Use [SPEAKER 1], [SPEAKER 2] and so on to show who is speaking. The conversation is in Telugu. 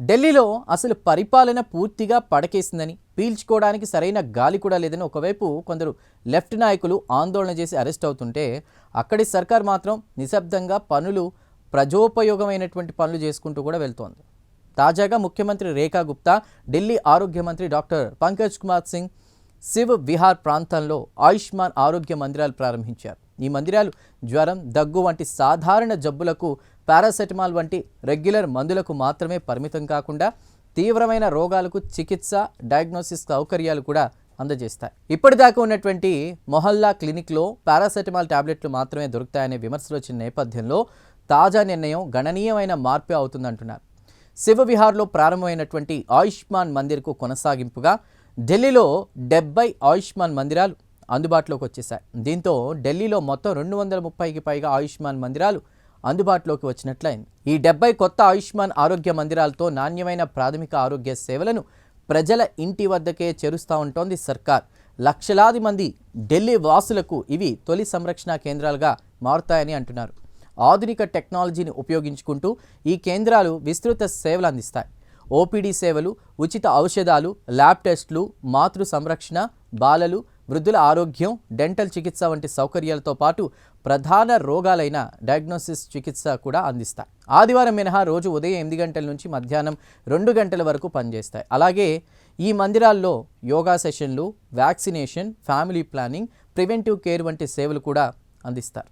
[SPEAKER 1] ఢిల్లీలో అసలు పరిపాలన పూర్తిగా పడకేసిందని పీల్చుకోవడానికి సరైన గాలి కూడా లేదని ఒకవైపు కొందరు లెఫ్ట్ నాయకులు ఆందోళన చేసి అరెస్ట్ అవుతుంటే అక్కడి సర్కార్ మాత్రం నిశ్శబ్దంగా పనులు ప్రజోపయోగమైనటువంటి పనులు చేసుకుంటూ కూడా వెళ్తోంది. తాజాగా ముఖ్యమంత్రి రేఖా గుప్తా ఢిల్లీ ఆరోగ్య మంత్రి డాక్టర్ పంకజ్ కుమార్ సింగ్ శివ్ విహార్ ప్రాంతంలో ఆయుష్మాన్ ఆరోగ్య మందిరాలు ప్రారంభించారు. ఈ మందిరాలు జ్వరం దగ్గు వంటి సాధారణ జబ్బులకు పారాసెటమాల్ వంటి రెగ్యులర్ మందులకు మాత్రమే పరిమితం కాకుండా తీవ్రమైన రోగాలకు చికిత్స డయాగ్నోసిస్ సౌకర్యాలు కూడా అందజేస్తాయి. ఇప్పటిదాకా ఉన్నటువంటి మొహల్లా క్లినిక్లో పారాసెటమాల్ టాబ్లెట్లు మాత్రమే దొరుకుతాయనే విమర్శలు వచ్చిన నేపథ్యంలో తాజా నిర్ణయం గణనీయమైన మార్పు అవుతుందంటున్నారు. శివ విహార్లో ప్రారంభమైనటువంటి ఆయుష్మాన్ మందిర్కు కొనసాగింపుగా ఢిల్లీలో డెబ్బై ఆయుష్మాన్ మందిరాలు అందుబాటులోకి వచ్చేశాయి. దీంతో ఢిల్లీలో మొత్తం రెండు వందల ముప్పైకి పైగా ఆయుష్మాన్ మందిరాలు అందుబాటులోకి వచ్చినట్లయింది. ఈ డెబ్బై కొత్త ఆయుష్మాన్ ఆరోగ్య మందిరాలతో నాణ్యమైన ప్రాథమిక ఆరోగ్య సేవలను ప్రజల ఇంటి వద్దకే చేరుస్తూ ఉంటోంది సర్కార్. లక్షలాది మంది ఢిల్లీ వాసులకు ఇవి తొలి సంరక్షణ కేంద్రాలుగా మారుతాయని అంటున్నారు. ఆధునిక టెక్నాలజీని ఉపయోగించుకుంటూ ఈ కేంద్రాలు విస్తృత సేవలు అందిస్తాయి. ఓపీడీ సేవలు ఉచిత ఔషధాలు ల్యాబ్ టెస్టులు మాతృ సంరక్షణ బాలలు వృద్ధుల ఆరోగ్యం డెంటల్ చికిత్స వంటి సౌకర్యాలతో పాటు ప్రధాన రోగాలైన డయాగ్నోసిస్ చికిత్స కూడా అందిస్తాయి. ఆదివారం మినహా రోజు ఉదయం ఎనిమిది గంటల నుంచి మధ్యాహ్నం రెండు గంటల వరకు పనిచేస్తాయి. అలాగే ఈ మందిరాల్లో యోగా సెషన్లు vaccination family planning preventive care వంటి సేవలు కూడా అందిస్తారు.